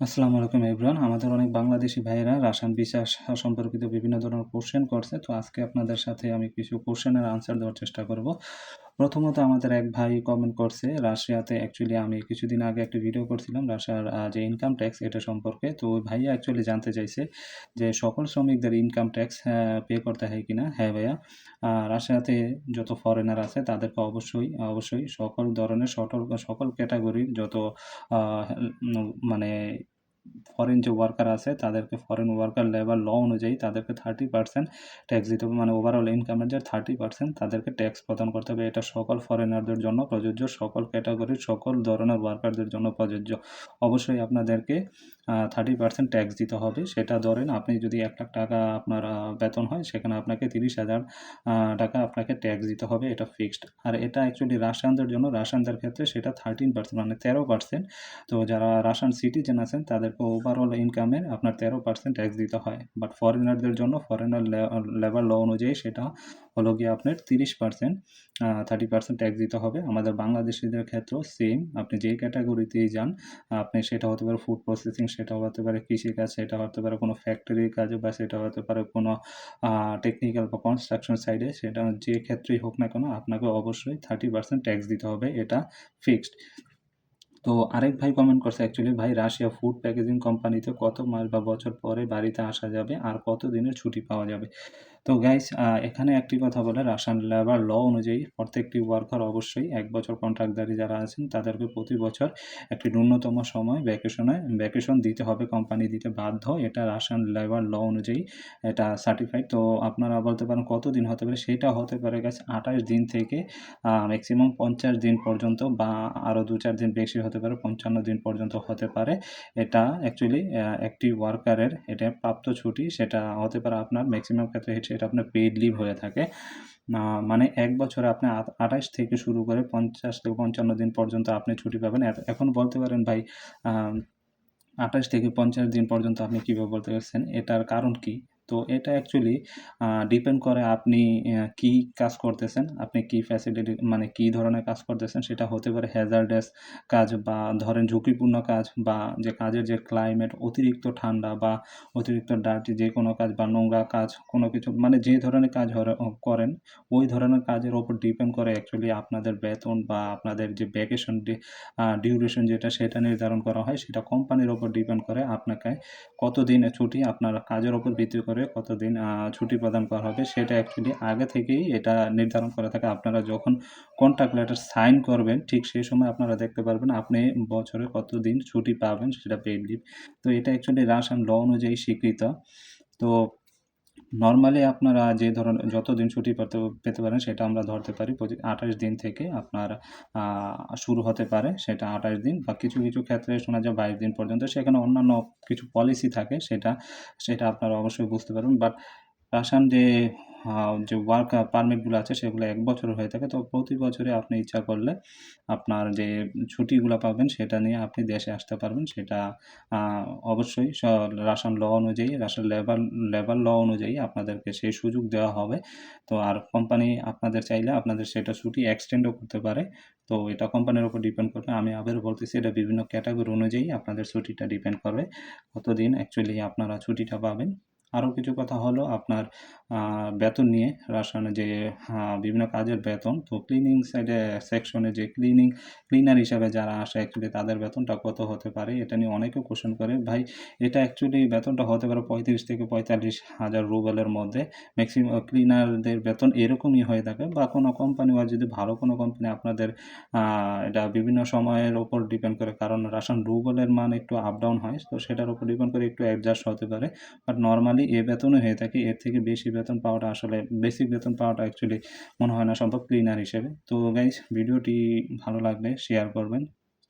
আসসালামু আলাইকুম এভরিওয়ান। আমাদের অনেক বাংলাদেশি ভাইয়েরা রাসায়ন বিশ্বাস সম্পর্কিত বিভিন্ন ধরনের কোশ্চেন করছে। তো আজকে আপনাদের সাথে আমি কিছু কোশ্চেনের আনসার দেওয়ার চেষ্টা করব। প্রথমত আমাদের এক ভাই কমেন্ট করছে, রাশিয়াতে অ্যাকচুয়ালি আমি কিছুদিন আগে একটা ভিডিও করছিলাম রাশিয়ার যে ইনকাম ট্যাক্স এটা সম্পর্কে। তো ওই ভাইয়া অ্যাকচুয়ালি জানতে চাইছে যে সকল শ্রমিকদের ইনকাম ট্যাক্স পে করতে হয় কিনা? হ্যাঁ ভাইয়া। রাশিয়াতে যত ফরেনার আছে তাদেরকে অবশ্যই অবশ্যই সকল ধরনের সকল সকল ক্যাটাগরির যত মানে ফরেন যে ওয়ার্কার আছে, তাদেরকে ফরেন ওয়ার্কার লেবার ল অনুযায়ী তাদেরকে থার্টি পার্সেন্ট ট্যাক্স দিতে হবে। মানে ওভারঅল ইনকামের যে থার্টি পার্সেন্ট তাদেরকে ট্যাক্স প্রদান করতে হবে। এটা সকল ফরেনারদের জন্য প্রযোজ্য। সকল ক্যাটাগরির সকল ধরনের ওয়ার্কারদের জন্য প্রযোজ্য। অবশ্যই আপনাদেরকে থার্টি পার্সেন্ট ট্যাক্স দিতে হবে। সেটা ধরেন আপনি যদি এক লাখ টাকা আপনার বেতন হয়, সেখানে আপনাকে তিরিশ হাজার টাকা আপনাকে ট্যাক্স দিতে হবে, এটা ফিক্সড আর এটা অ্যাকচুয়ালি রাশিয়ানদের জন্য রাশিয়ানদের ক্ষেত্রে সেটা থার্টিন পার্সেন্ট মানে তেরো পার্সেন্ট তো যারা রাশিয়ান সিটিজেন আছেন, তাদেরকে ওভারঅল ইনকামের আপনার তেরো পার্সেন্ট ট্যাক্স দিতে হয়। বাট ফরেনারদের জন্য ফরেনার লেবার ল অনুযায়ী সেটা হলো গিয়ে আপনার তিরিশ পার্সেন্ট থার্টি পার্সেন্ট ট্যাক্স দিতে হবে। আমাদের বাংলাদেশিদের ক্ষেত্রেও সেম আপনি যে ক্যাটাগরিতেই যান, আপনি সেটা হতে পারে ফুড প্রসেসিং সেটা হতে পারে কৃষিকাজ, সেটা হতে পারে কোনো ফ্যাক্টরির কাজে বা সেটা হতে পারে কোনো টেকনিক্যাল বা কনস্ট্রাকশন সাইডে সেটা যে ক্ষেত্রেই হোক না কেন আপনাকে অবশ্যই থার্টি পার্সেন্ট ট্যাক্স দিতে হবে, এটা ফিক্সড তো আরেক ভাই কমেন্ট করছে অ্যাকচুয়ালি ভাই রাশিয়া ফুড প্যাকেজিং কোম্পানিতে কত মাস বা বছর পরে বাড়িতে আসা যাবে আর কত দিনের ছুটি পাওয়া যাবে? তো গাইস এখানে একটি কথা বলে রাশিয়ান লেবার ল অনুযায়ী প্রত্যেকটি ওয়ার্কার অবশ্যই এক বছর কন্ট্রাক্টদারি যারা আছেন, তাদেরকে প্রতি বছর একটি ন্যূনতম সময় ভ্যাকেশনে ভ্যাকেশন দিতে হবে কোম্পানি দিতে বাধ্য। এটা রাশিয়ান লেবার ল অনুযায়ী এটা সার্টিফাইড তো আপনারা বলতে পারেন কত দিন হতে পারে? সেটা হতে পারে গাছ আঠাশ দিন থেকে ম্যাক্সিমাম পঞ্চাশ দিন পর্যন্ত বা আরও দু চার দিন বেশি হতে পারে, পঞ্চান্ন দিন পর্যন্ত হতে পারে। এটা অ্যাকচুয়ালি একটি ওয়ার্কারের এটা প্রাপ্ত ছুটি, সেটা হতে পারে আপনার ম্যাক্সিমাম ক্ষেত্রে এটা আপনার পেইড লিভ হয়ে থাকে। মানে এক বছরে আপনি আঠাশ থেকে শুরু করে পঞ্চাশ থেকে পঞ্চান্ন দিন পর্যন্ত আপনি ছুটি পাবেন। এখন বলতে পারেন ভাই আঠাশ থেকে পঞ্চাশ দিন পর্যন্ত আপনি কীভাবে বলতে পারছেন? এটার কারণ কি? তো এটা অ্যাকচুয়ালি ডিপেন্ড করে আপনি কি কাজ করতেছেন, আপনি কি ফ্যাসিলিটি মানে কি ধরনের কাজ করতেছেন সেটা হতে পারে হ্যাজার্ডাস কাজ বা ধরেন ঝুঁকিপূর্ণ কাজ বা যে কাজের যে ক্লাইমেট অতিরিক্ত ঠান্ডা বা অতিরিক্ত ডার্টি যে কোনো কাজ বা নোংরা কাজ, কোনো কিছু মানে যে ধরনের কাজ করেন, ওই ধরনের কাজের ওপর ডিপেন্ড করে অ্যাকচুয়ালি আপনাদের বেতন বা আপনাদের যে ভ্যাকেশন ডিউরেশন যেটা সেটা নির্ধারণ করা হয়, সেটা কোম্পানির ওপর ডিপেন্ড করে আপনাকে কতদিন ছুটি আপনার কাজের ওপর ভিত্তি করে কতদিন ছুটি প্রদান করা হবে সেটা অ্যাকচুয়ালি আগে থেকেই এটা নির্ধারণ করা থাকে। আপনারা যখন কন্ট্রাক্ট লেটার সাইন করবেন, ঠিক সেই সময় আপনারা দেখতে পারবেন আপনি বছরে কতদিন ছুটি পাবেন সেটা পেইড লিভ তো এটা অ্যাকচুয়ালি রাশিয়ান ল অনুযায়ী স্বীকৃত। তো নর্মালি আপনারা যে ধরনের যত দিন ছুটি পেতে পেতে পারেন সেটা আমরা ধরতে পারি। আঠাশ দিন থেকে আপনার শুরু হতে পারে সেটা আঠাশ দিন বা কিছু কিছু ক্ষেত্রে শোনা যায় বাইশ দিন পর্যন্ত। সেখানে অন্যান্য কিছু পলিসি থাকে সেটা সেটা আপনারা অবশ্যই বুঝতে পারবেন। বাট রাশিয়ান যে যে ওয়ার্ক পারমিটগুলো আছে সেগুলো এক বছর হয়ে থাকে। তো প্রতি বছরে আপনি ইচ্ছা করলে আপনার যে ছুটিগুলো পাবেন সেটা নিয়ে আপনি দেশে আসতে পারবেন। সেটা অবশ্যই রাশন ল অনুযায়ী রাশন লেবার লেবার ল অনুযায়ী আপনাদেরকে সেই সুযোগ দেওয়া হবে। তো আর কোম্পানি আপনাদের চাইলে আপনাদের সেটা ছুটি এক্সটেন্ডও করতে পারে। তো এটা কোম্পানির উপর ডিপেন্ড করবে। আমি আবার বলতেছি, এটা বিভিন্ন ক্যাটাগরি অনুযায়ী আপনাদের ছুটিটা ডিপেন্ড করবে। কতদিন অ্যাকচুয়ালি আপনারা ছুটিটা পাবেন? আরও কিছু কথা হলো আপনার বেতন নিয়ে। রাসায়নিক যে বিভিন্ন কাজের বেতন। তো ক্লিনিং সাইডে সেকশনে যে ক্লিনিং ক্লিনার হিসাবে যারা আসে অ্যাকচুয়ালি তাদের বেতনটা কত হতে পারে? এটা নিয়ে অনেকে কোশ্চেন করে। ভাই, এটা অ্যাকচুয়ালি বেতনটা হতে পারে পঁয়ত্রিশ থেকে পঁয়তাল্লিশ হাজার রুবেলের মধ্যে। ম্যাক্সিমাম ক্লিনারদের বেতন এরকমই হয়ে থাকে বা কোনো কোম্পানি বা যদি ভালো কোনো কোম্পানি আপনাদের এটা বিভিন্ন সময়ের ওপর ডিপেন্ড করে। কারণ রাসায়ন রুবেলের মান একটু আপ ডাউন হয়, তো সেটার উপর ডিপেন্ড করে একটু অ্যাডজাস্ট হতে পারে। বাট নর্মালি এ বেতনও হয়ে থাকে, এর থেকে বেশি বেতন পাওয়াটা আসলে বেসিক বেতন পাওয়াটা অ্যাকচুয়ালি মনে হয় না সম্ভব ক্লিনার হিসেবে। তো গাইজ ভিডিওটি ভালো লাগলে শেয়ার করবেন।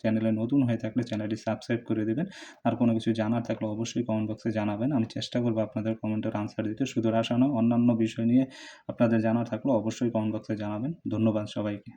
চ্যানেলে নতুন হয়ে থাকলে চ্যানেলটি সাবস্ক্রাইব করে দেবেন। আর কোনো কিছু জানার থাকলে অবশ্যই কমেন্ট বক্সে জানাবেন। আমি চেষ্টা করব আপনাদের কমেন্টের আনসার দিতে। শুধু রাসায়ন অন্যান্য বিষয় নিয়ে আপনাদের জানার থাকলে অবশ্যই কমেন্ট বক্সে জানাবেন। ধন্যবাদ সবাইকে।